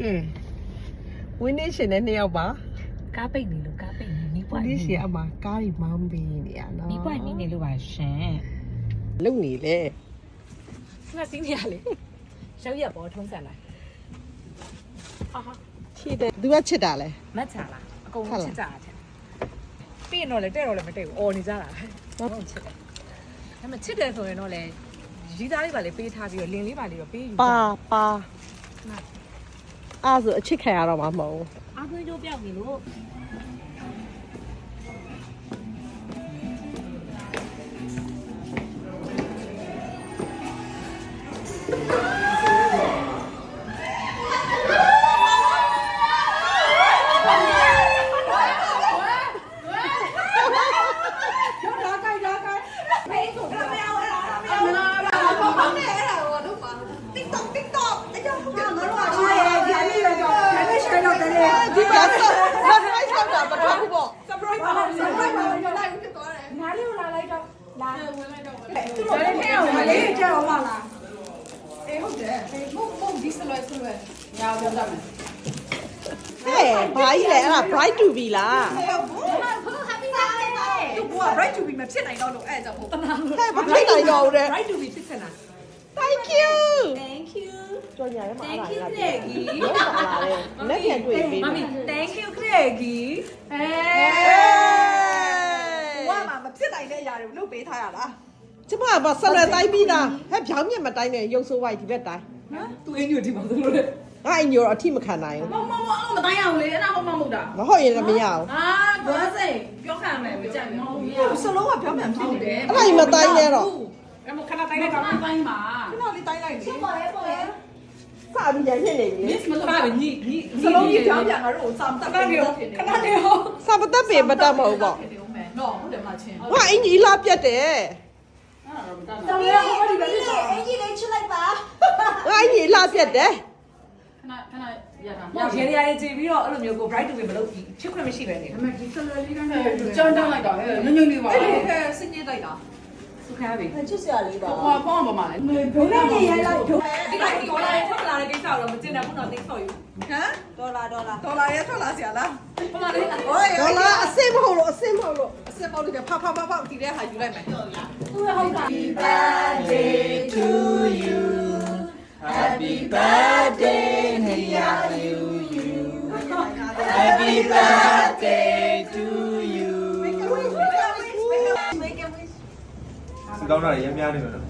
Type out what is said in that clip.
ကဲဝင်းနေရှင်တဲ့နှစ်ယောက်ပါကားပိတ်နေလို့ကားပိတ်နေမိဝပွားင်းနေနေရှင်အမကားကြီးမောင်းပေးနေရနော်မိပွားနေနေလို့ပါရှင်လုံနေလေငါစီးနေရလေရောက်ရပေါ်ထုံးစံလိုက်အာဟာချစ်တယ်သူကချစ်တာလဲမတ်ချလာအကုန်ဟုတ်လားချစ်ကြတာတဲ့ပြီးရင်တော့လေတဲ့တော့လည်းမတဲ့ဘူးအော်နေကြတာဟုတ်ချစ်တယ်ဒါပေမဲ့ချစ်တယ်ဆိုရင်တော့လေရီးသားလေးပါလေပေးထားပြီးတော့လင်းလေးပါလေးတော့ပေးယူပါပါ အားဆိုအချစ်ခံရတော့မှာမဟုတ်ဘူးအားသွေးကြိုးပြောက်ပြီလို့ ဒီမှာ surprise လောက်တာမတော်ဘူးပေါ့ ဟဲ့ဘာကြီးလဲအဲ့ဒါ bright to be လား သူက bright to be မဖြစ်နိုင်တော့လို့အဲ့ဒါကြောင့်မို့ ဟဲ့မဖြစ်နိုင်တော့ဘူးတဲ့ bright to be ဖြစ်စင်တာ thank you thank you ကြော်ညာရမှာအဲ့ thank ဒါ you ကလက် Craigie လာတယ်လက်ပြန်တွေ့ပြီမမီ thank you Craigie ဟဲဟေးဝါမှာမဖြစ်နိုင်တဲ့အရာတွေကိုလုပ်ပေးထားရလားကျမကဆက်လက်တိုင်းပြီးသားဟဲ့ဖြောင်းမြက်မတိုင်းနဲ့ရုပ်ဆိုးဝိုက်ဒီဘက်တိုင်းဟမ်သူအင်းညိုဒီမှာသလိုလေငါအညိုတော့အထိမခံနိုင်ဘူးမမမအောင်မတိုင်းအောင်လေအဲ့ဒါဟုတ်မှမဟုတ်တာမဟုတ်ရင်လည်းမရအောင်အာဘာစိပြောခံမယ်မကြိုက်မဟုတ်ဘူး စလုံးကပြောမှန်ဖြစ်နေတယ် အဲ့ဒါကြီးမတိုင်းနဲ့တော့ အဲ့မခဏတိုင်းလိုက်တော့တိုင်းပါခဏလေးတိုင်းလိုက်လေစပြီးကြဖြစ်နေပြီလေမလားညိညိစလုံးကြီးပြောင်းပြန်ငါတို့ကိုစာမတက်ဘူးခဏလေးဟောစပသက်ပင်မတတ်မဟုတ်ပေါ့ဖြစ်နေဦးမယ်နော်ဟုတ်တယ်မချင်းငါအင်ကြီးလာပြတ်တယ်တော်ရဟောဒီပဲဖြစ်တော့ငါအင်ကြီးလာပြတ်တယ်ခဏခဏရတာရရေရရေကြည့်ပြီးတော့အဲ့လိုမျိုးကို bright to be မလုပ်ဘူးချစ်ခွင့်မရှိပဲနေအမေဒီဆလလေးကလည်းကြောင်းကြောင်းလိုက်တာညွညွလေးပါအဲ့ဒီကစင်းနေလိုက်တာ သူခါပြီချစ်စရာလေးပါဟောပေါင်းပါမလဲဒုနဲ့နေရိုက်လိုက်ဒုဒီလိုက်ဒီဒေါ်လာရဲ့ထွက်လာတဲ့ကိစ္စတော့မတင်တယ်ဘူးတော့ thanks for you ဟမ်ဒေါ်လာဒေါ်လာဒေါ်လာရဲ့ထွက်လာစရာလားဟုတ်လားဟိုဒေါ်လာအစင်မဟုတ်လို့အစင်မဟုတ်လို့အစက်ပေါက်လို့ဖဖဖဖဒီတဲ့ဟာယူလိုက်မယ်စ ကောင်းတာရမ်းများနေမှာနော်